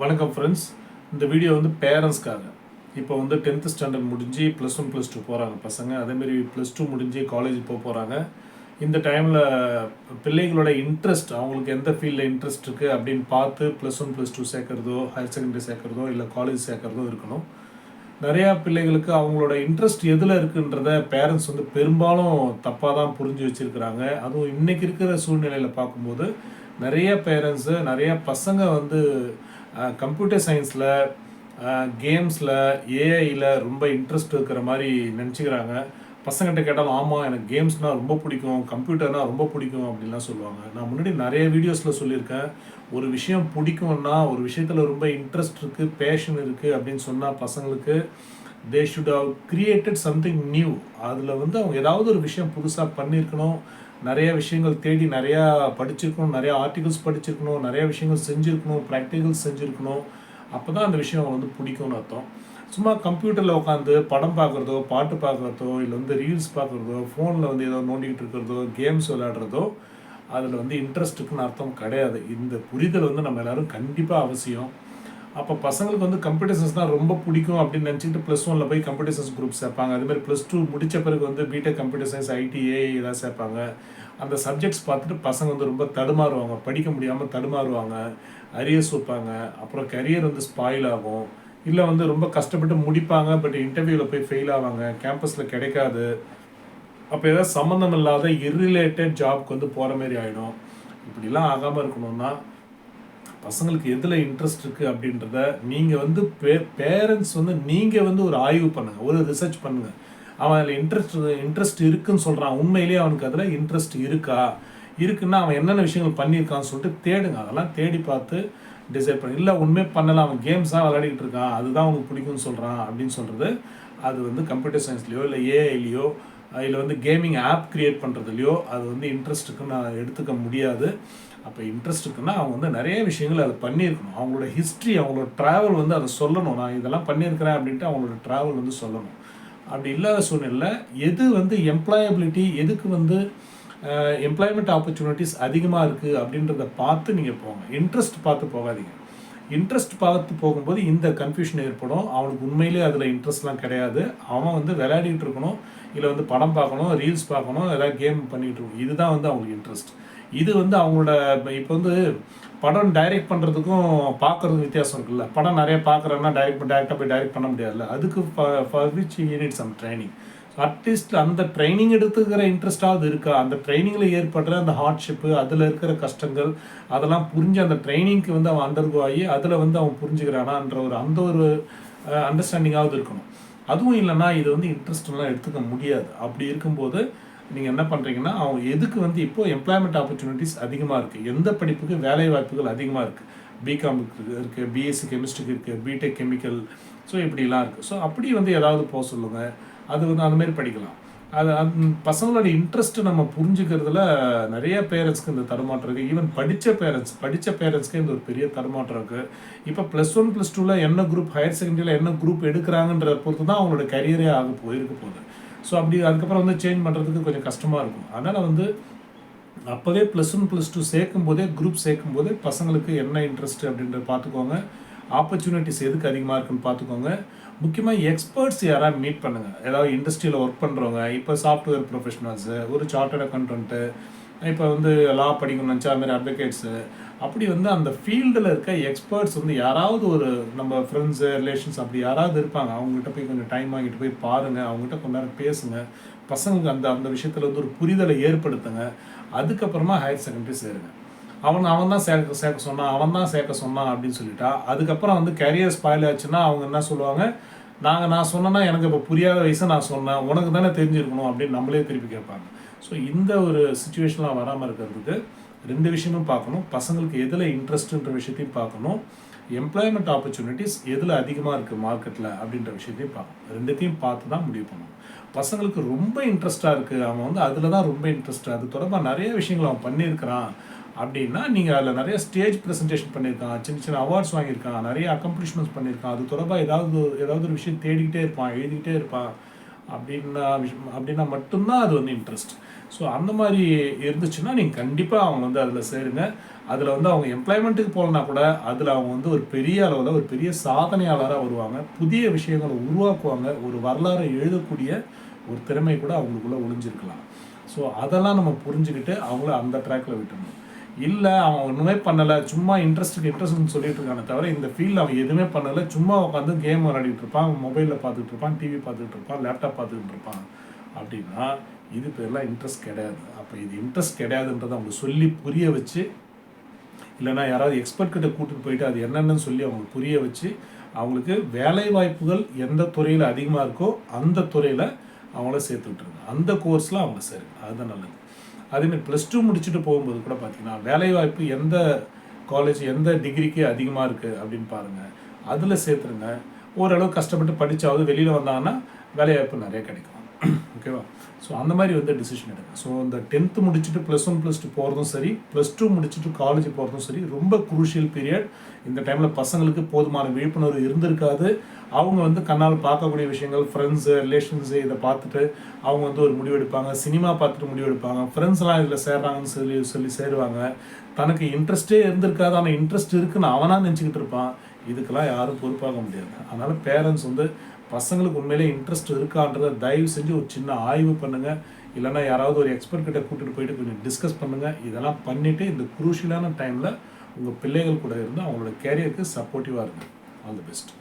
வணக்கம் ஃப்ரெண்ட்ஸ் இந்த வீடியோ வந்து பேரண்ட்ஸ்க்காக இப்போ வந்து டென்த்து ஸ்டாண்டர்ட் முடிஞ்சு ப்ளஸ் ஒன் ப்ளஸ் டூ போகிறாங்க பசங்க. அதேமாரி ப்ளஸ் டூ முடிஞ்சு காலேஜ் போக போகிறாங்க இந்த டைமில் பிள்ளைங்களோட இன்ட்ரெஸ்ட் அவங்களுக்கு எந்த ஃபீல்டில் இன்ட்ரெஸ்ட் இருக்குது அப்படின்னு பார்த்து ப்ளஸ் ஒன் ப்ளஸ் டூ சேர்க்குறதோ ஹையர் செகண்டரி சேர்க்குறதோ இல்லை காலேஜ் சேர்க்குறதோ இருக்கணும். நிறையா பிள்ளைகளுக்கு அவங்களோட இன்ட்ரெஸ்ட் எதில் இருக்குன்றத பேரண்ட்ஸ் வந்து பெரும்பாலும் தப்பாக தான் புரிஞ்சு வச்சுருக்கிறாங்க. அதுவும் இன்றைக்கி இருக்கிற சூழ்நிலையில் பார்க்கும்போது நிறைய பேரண்ட்ஸு நிறையா பசங்க வந்து கம்ப்யூட்டர் சயின்ஸில் கேம்ஸில் ஏஐயில் ரொம்ப இன்ட்ரெஸ்ட் இருக்கிற மாதிரி நினச்சிக்கிறாங்க. பசங்கள்கிட்ட கேட்டாலும் ஆமாம் எனக்கு கேம்ஸ்னால் ரொம்ப பிடிக்கும் கம்ப்யூட்டர்னால் ரொம்ப பிடிக்கும் அப்படின்லாம் சொல்லுவாங்க. நான் முன்னாடி நிறைய வீடியோஸில் சொல்லியிருக்கேன். ஒரு விஷயம் பிடிக்கும்னா ஒரு விஷயத்தில் ரொம்ப இன்ட்ரெஸ்ட் இருக்குது பேஷன் இருக்குது அப்படின்னு சொன்னால் பசங்களுக்கு they should have created something new அதில் வந்து அவங்க ஏதாவது ஒரு விஷயம் புதுசாக பண்ணியிருக்கணும். நிறைய விஷயங்கள் தேடி நிறையா படிச்சிருக்கணும் நிறையா ஆர்டிகல்ஸ் படிச்சிருக்கணும் நிறையா விஷயங்கள் செஞ்சுருக்கணும் ப்ராக்டிகல்ஸ் செஞ்சுருக்கணும். அப்போ தான் அந்த விஷயம் அவங்க வந்து பிடிக்கும்னு அர்த்தம். சும்மா கம்ப்யூட்டரில் உட்காந்து படம் பார்க்குறதோ பாட்டு பார்க்குறதோ இல்லை வந்து ரீல்ஸ் பார்க்குறதோ ஃபோனில் வந்து ஏதோ நோண்டிக்கிட்டு இருக்கிறதோ கேம்ஸ் விளையாடுறதோ அதில் வந்து இன்ட்ரெஸ்ட்டுக்குன்னு அர்த்தம் கிடையாது. இந்த புரிதல் வந்து நம்ம எல்லாரும் கண்டிப்பாக அவசியம். அப்போ பசங்களுக்கு வந்து கம்ப்யூட்டர் சயின்ஸ் தான் ரொம்ப பிடிக்கும் அப்படின்னு நினச்சிட்டு ப்ளஸ் ஒனில் போய் கம்ப்யூட்டர் சயின்ஸ் குரூப் சேர்ப்பாங்க அதேமாதிரி ப்ளஸ் டூ முடித்த பிறகு வந்து பிடெக் கம்ப்யூட்டர் சயின்ஸ் ஐடிஏ இதெல்லாம் சேர்ப்பாங்க. அந்த சப்ஜெக்ட்ஸ் பார்த்துட்டு பசங்க வந்து ரொம்ப தடுமாறுவாங்க. படிக்க முடியாமல் தடுமாறுவாங்க. அரியர்ஸ் வைப்பாங்க அப்புறம் கரியர் வந்து ஸ்பாயில் ஆகும். இல்லை வந்து ரொம்ப கஷ்டப்பட்டு முடிப்பாங்க பட் இன்டர்வியூவில் போய் ஃபெயில் ஆவாங்க. கேம்பஸில் கிடைக்காது. அப்போ ஏதாவது சம்மந்தம் இல்லாத இர்ரிலேட்டட் ஜாப்க்கு வந்து போகிற மாதிரி ஆகிடும் இப்படிலாம் ஆகாமல் இருக்கணும்னா பசங்களுக்கு எதில் இன்ட்ரெஸ்ட் இருக்குது அப்படின்றத நீங்கள் வந்து பே பேரண்ட்ஸ் வந்து நீங்கள் வந்து ஒரு ஆய்வு பண்ணுங்கள் ஒரு ரிசர்ச் பண்ணுங்கள் அவன் அதில் இன்ட்ரெஸ்ட் இன்ட்ரெஸ்ட் இருக்குன்னு சொல்கிறான் உண்மையிலேயே அவனுக்கு அதில் இன்ட்ரெஸ்ட் இருக்கா? இருக்குன்னா அவன் என்னென்ன விஷயங்கள் பண்ணியிருக்கான்னு சொல்லிட்டு தேடுங்க. அதெல்லாம் தேடி பார்த்து டிசைட் பண்ணி. இல்லை உண்மையே பண்ணலாம் அவன் கேம்ஸ் தான் விளையாடிட்டு இருக்கான். அதுதான் அவனுக்கு பிடிக்கும்னு சொல்கிறான் அப்படின்னு சொல்கிறது அது வந்து கம்ப்யூட்டர் சயின்ஸ்லேயோ இல்லை ஏஐலையோ இல்லை வந்து கேமிங் ஆப் க்ரியேட் பண்ணுறதுலையோ அது வந்து இன்ட்ரெஸ்ட்டுக்கு நான் எடுத்துக்க முடியாது. அப்போ இன்ட்ரெஸ்ட் இருக்குன்னா அவங்க வந்து நிறைய விஷயங்கள் அதை பண்ணியிருக்கணும். அவங்களோட ஹிஸ்ட்ரி அவங்களோட ட்ராவல் வந்து அதை சொல்லணும். நான் இதெல்லாம் பண்ணியிருக்கிறேன் அப்படின்ட்டு அவங்களோட ட்ராவல் வந்து சொல்லணும். அப்படி இல்லாத சூழ்நிலை எது வந்து எம்ப்ளாயபிலிட்டி எதுக்கு வந்து எம்ப்ளாய்மெண்ட் ஆப்பர்ச்சுனிட்டிஸ் அதிகமாக இருக்குது அப்படின்றத பார்த்து நீங்கள் போங்க. இன்ட்ரெஸ்ட் பார்த்து போகாதீங்க. இன்ட்ரெஸ்ட் பார்த்து போகும்போது இந்த கன்ஃபியூஷன் ஏற்படும். அவனுக்கு உண்மையிலே அதில் இன்ட்ரெஸ்ட்லாம் கிடையாது. அவன் வந்து விளையாடிட்டு இருக்கணும். இல்லை வந்து படம் பார்க்கணும் ரீல்ஸ் பார்க்கணும் ஏதாவது கேம் பண்ணிகிட்டு இருக்கணும். இதுதான் வந்து அவங்களுக்கு இன்ட்ரெஸ்ட் இது வந்து அவங்களோட இப்போ வந்து படம் டைரக்ட் பண்ணுறதுக்கும் பார்க்குறதுக்கும் வித்தியாசம் இருக்குல்ல. படம் நிறைய பார்க்குறேன்னா டைரக்ட் டேரெக்டாக போய் டைரக்ட் பண்ண முடியாதுல்ல. அதுக்கு for which unit some training at least அந்த ட்ரைனிங் எடுத்துக்கிற இன்ட்ரெஸ்டாவது இருக்கா? அந்த ட்ரைனிங்கில் ஏற்படுற அந்த ஹார்ட்ஷிப்பு அதில் இருக்கிற கஷ்டங்கள் அதெல்லாம் புரிஞ்சு அந்த ட்ரைனிங்க்கு வந்து அவன் அண்டர்கோ ஆகி அதில் வந்து அவன் புரிஞ்சுக்கிறானான்ற ஒரு அந்த ஒரு அண்டர்ஸ்டாண்டிங்காவது இருக்கணும். அதுவும் இல்லைன்னா இது வந்து இன்ட்ரெஸ்ட்லாம் எடுத்துக்க முடியாது. அப்படி இருக்கும்போது நீங்கள் என்ன பண்ணுறீங்கன்னா அவங்க எதுக்கு வந்து இப்போ எம்ப்ளாய்மெண்ட் ஆப்பர்ச்சுனிட்டிஸ் அதிகமாக இருக்குது எந்த படிப்புக்கு வேலை வாய்ப்புகள் அதிகமாக இருக்குது பிகாமுக்கு இருக்குது பிஎஸ்சி கெமிஸ்ட்ரிக்கு இருக்குது பிடெக் கெமிக்கல் ஸோ இப்படிலாம் இருக்குது ஸோ அப்படி வந்து ஏதாவது போக சொல்லுங்கள் அது வந்து அந்த மாதிரி படிக்கலாம். அது பசங்களோட இன்ட்ரெஸ்ட்டு நம்ம புரிஞ்சுக்கிறதுல நிறைய பேரண்ட்ஸ்க்கு இந்த தடுமாற்றம் இருக்குது ஈவன் படித்த பேரண்ட்ஸ் படித்த பேரண்ட்ஸ்க்கே இந்த ஒரு பெரிய தடுமாற்றம் இருக்குது இப்போ ப்ளஸ் ஒன் ப்ளஸ் டூவில் என்ன குரூப் ஹையர் செகண்டரியில் என்ன குரூப் எடுக்கிறாங்கன்ற பொறுத்து தான் அவங்களோட கரியரே ஆக போயிருக்க போகுது. ஸோ அப்படி அதுக்கப்புறம் வந்து சேஞ்ச் பண்ணுறதுக்கு கொஞ்சம் கஷ்டமாக இருக்கும். அதனால் வந்து அப்போவே ப்ளஸ் ஒன் ப்ளஸ் டூ சேர்க்கும் போதே குரூப் சேர்க்கும் போதே பசங்களுக்கு என்ன இன்ட்ரெஸ்ட் அப்படின்றத பார்த்துக்கோங்க. ஆப்பர்ச்சுனிட்டிஸ் எதுக்கு அதிகமாக இருக்குன்னு பார்த்துக்கோங்க. முக்கியமாக எக்ஸ்பர்ட்ஸ் யாராவது மீட் பண்ணுங்கள் ஏதாவது இண்டஸ்ட்ரியில் ஒர்க் பண்ணுறவங்க இப்போ சாஃப்ட்வேர் ப்ரொஃபஷனல்ஸு ஒரு சார்ட்டர்ட் அக்கௌண்ட்டு இப்போ வந்து லா படிக்கணும்னு நினச்சா அதுமாதிரி அட்வொகேட்ஸு அப்படி வந்து அந்த ஃபீல்டில் இருக்க எக்ஸ்பர்ட்ஸ் வந்து யாராவது ஒரு நம்ம ஃப்ரெண்ட்ஸு ரிலேஷன்ஸ் அப்படி யாராவது இருப்பாங்க. அவங்ககிட்ட போய் கொஞ்சம் டைம் வாங்கிட்டு போய் பாருங்கள் அவங்ககிட்ட கொஞ்ச நேரம் பேசுங்க. பசங்களுக்கு அந்த அந்த விஷயத்தில் வந்து ஒரு புரிதலை ஏற்படுத்துங்க. அதுக்கப்புறமா ஹையர் செகண்டரி சேருங்க. அவன் அவன் தான் சேர்க்க சேர்க்க சொன்னான் அவன் தான் சேர்க்க சொன்னான் அப்படின்னு சொல்லிட்டா. அதுக்கப்புறம் வந்து கரியர் ஸ்பாயில் ஆச்சுன்னா அவங்க என்ன சொல்லுவாங்க? நாங்கள் நான் சொன்னேன்னா எனக்கு இப்போ புரியாத வயசு நான் சொன்னேன். உனக்கு தானே தெரிஞ்சிருக்கணும் அப்படின்னு நம்மளே திருப்பி கேட்பாங்க. ஸோ இந்த ஒரு சுச்சுவேஷன்லாம் வராமல் இருக்கிறதுக்கு ரெண்டு விஷயமும் பார்க்கணும். பசங்களுக்கு எதில் இன்ட்ரெஸ்ட்டுன்ற விஷயத்தையும் பார்க்கணும். எம்ப்ளாய்மெண்ட் ஆப்பர்ச்சுனிட்டிஸ் எதில் அதிகமாக இருக்குது மார்க்கெட்டில் அப்படின்ற விஷயத்தையும் பார்க்கணும். ரெண்டுத்தையும் பார்த்து தான் முடிவு பண்ணணும். பசங்களுக்கு ரொம்ப இன்ட்ரெஸ்ட்டாக இருக்குது அவன் வந்து அதில் தான் ரொம்ப இன்ட்ரெஸ்ட்டாக அது தொடர்பாக நிறைய விஷயங்கள் அவன் பண்ணியிருக்கிறான். அப்படின்னா நீங்கள் அதில் நிறைய ஸ்டேஜ் ப்ரெசன்டேஷன் பண்ணியிருக்கான் சின்ன சின்ன அவார்ட்ஸ் வாங்கியிருக்கான் நிறைய அக்கம்ப்ளிஷ்மெண்ட்ஸ் பண்ணியிருக்கான் அது தொடர்பாக ஏதாவது ஏதாவது ஒரு விஷயம் தேடிக்கிட்டே இருப்பான் எழுதிக்கிட்டே இருப்பான். அப்படின்னா விஷயம் அப்படின்னா மட்டும்தான் அது வந்து இன்ட்ரெஸ்ட் ஸோ அந்த மாதிரி இருந்துச்சுன்னா நீங்கள் கண்டிப்பாக அவங்க வந்து அதில் சேருங்க. அதில் வந்து அவங்க எம்ப்ளாய்மெண்ட்டுக்கு போகலனா கூட அதில் அவங்க வந்து ஒரு பெரிய அளவில் ஒரு பெரிய சாதனையாளராக வருவாங்க. புதிய விஷயங்களை உருவாக்குவாங்க. ஒரு வரலாறை எழுதக்கூடிய ஒரு திறமை கூட அவங்களுக்குள்ளே ஒளிஞ்சிருக்கலாம். ஸோ அதெல்லாம் நம்ம புரிஞ்சுக்கிட்டு அவங்கள அந்த ட்ராக்ல விட்டுணும் இல்லை அவன் ஒன்றுமே பண்ணலை. சும்மா இன்ட்ரெஸ்ட்டுக்கு இன்ட்ரெஸ்ட்னு சொல்லிட்டு இருக்கானே தவிர இந்த ஃபீல்டில் அவன் எதுவுமே பண்ணலை. சும்மா உட்காந்து கேம் விளையாடிட்டு இருப்பான். மொபைலில் பார்த்துட்டு இருப்பான் டிவி பார்த்துட்டு இருப்பான் லேப்டாப் பார்த்துக்கிட்டு இருப்பான். அப்படின்னா இது பேர்லாம் இன்ட்ரெஸ்ட் கிடையாது. அப்போ இது இன்ட்ரெஸ்ட் கிடையாதுன்றதை அவங்க சொல்லி புரிய வச்சு இல்லைன்னா யாராவது எக்ஸ்பர்ட் கிட்ட கூட்டிட்டு போயிட்டு அது என்னென்னு சொல்லி அவங்களுக்கு புரிய வச்சு அவங்களுக்கு வேலை வாய்ப்புகள் எந்த துறையில் அதிகமாக இருக்கோ அந்த துறையில் அவங்கள சேர்த்து விட்டுருங்க அந்த கோர்ஸில் அவங்க சேருங்க. அதுதான் நல்லது. அதேமாதிரி ப்ளஸ் டூ முடிச்சுட்டு போகும்போது கூட பார்த்தீங்கன்னா வேலைவாய்ப்பு எந்த காலேஜ் எந்த டிகிரிக்கு அதிகமாக இருக்குது அப்படின்னு பாருங்கள் அதில் சேர்த்துருங்க. ஓரளவு கஷ்டப்பட்டு படித்தாவது வெளியில் வந்தாங்கன்னா வேலைவாய்ப்பு நிறைய கிடைக்கும். ஓகேவா ஸோ அந்த மாதிரி வந்து டிசிஷன் எடுங்க. ஸோ இந்த டென்த்து முடிச்சுட்டு ப்ளஸ் ஒன் ப்ளஸ் டூ போகிறதும் சரி ப்ளஸ் டூ முடிச்சுட்டு காலேஜ் போகிறதும் சரி ரொம்ப குரூஷியல் பீரியட் இந்த டைமில் பசங்களுக்கு போதுமான விழிப்புணர்வு இருந்திருக்காது. அவங்க வந்து கண்ணால் பார்க்கக்கூடிய விஷயங்கள் ஃப்ரெண்ட்ஸு ரிலேஷன்ஸு இதை பார்த்துட்டு அவங்க வந்து ஒரு முடிவெடுப்பாங்க. சினிமா பார்த்துட்டு முடிவெடுப்பாங்க. ஃப்ரெண்ட்ஸ்லாம் இதில் சேர்றாங்கன்னு சொல்லி சொல்லி சேருவாங்க. தனக்கு இன்ட்ரெஸ்ட்டே இருந்திருக்காது. ஆனால் இன்ட்ரெஸ்ட் இருக்குன்னு அவனாக நினச்சிக்கிட்டு இருப்பான். இதுக்கெல்லாம் யாரும் பொறுப்பாக முடியாது. அதனால் பேரண்ட்ஸ் வந்து பசங்களுக்கு உண்மையிலே இன்ட்ரெஸ்ட் இருக்கான்றதை தயவு செஞ்சு ஒரு சின்ன ஆய்வு பண்ணுங்கள் இல்லைன்னா யாராவது ஒரு எக்ஸ்பர்ட் கிட்ட கூட்டிகிட்டு போயிட்டு கொஞ்சம் டிஸ்கஸ் பண்ணுங்கள் இதெல்லாம் பண்ணிவிட்டு இந்த குரூஷியலான டைமில் உங்கள் பிள்ளைகள் கூட இருந்து அவங்களோட கேரியருக்கு சப்போர்ட்டிவாக இருங்க. All the best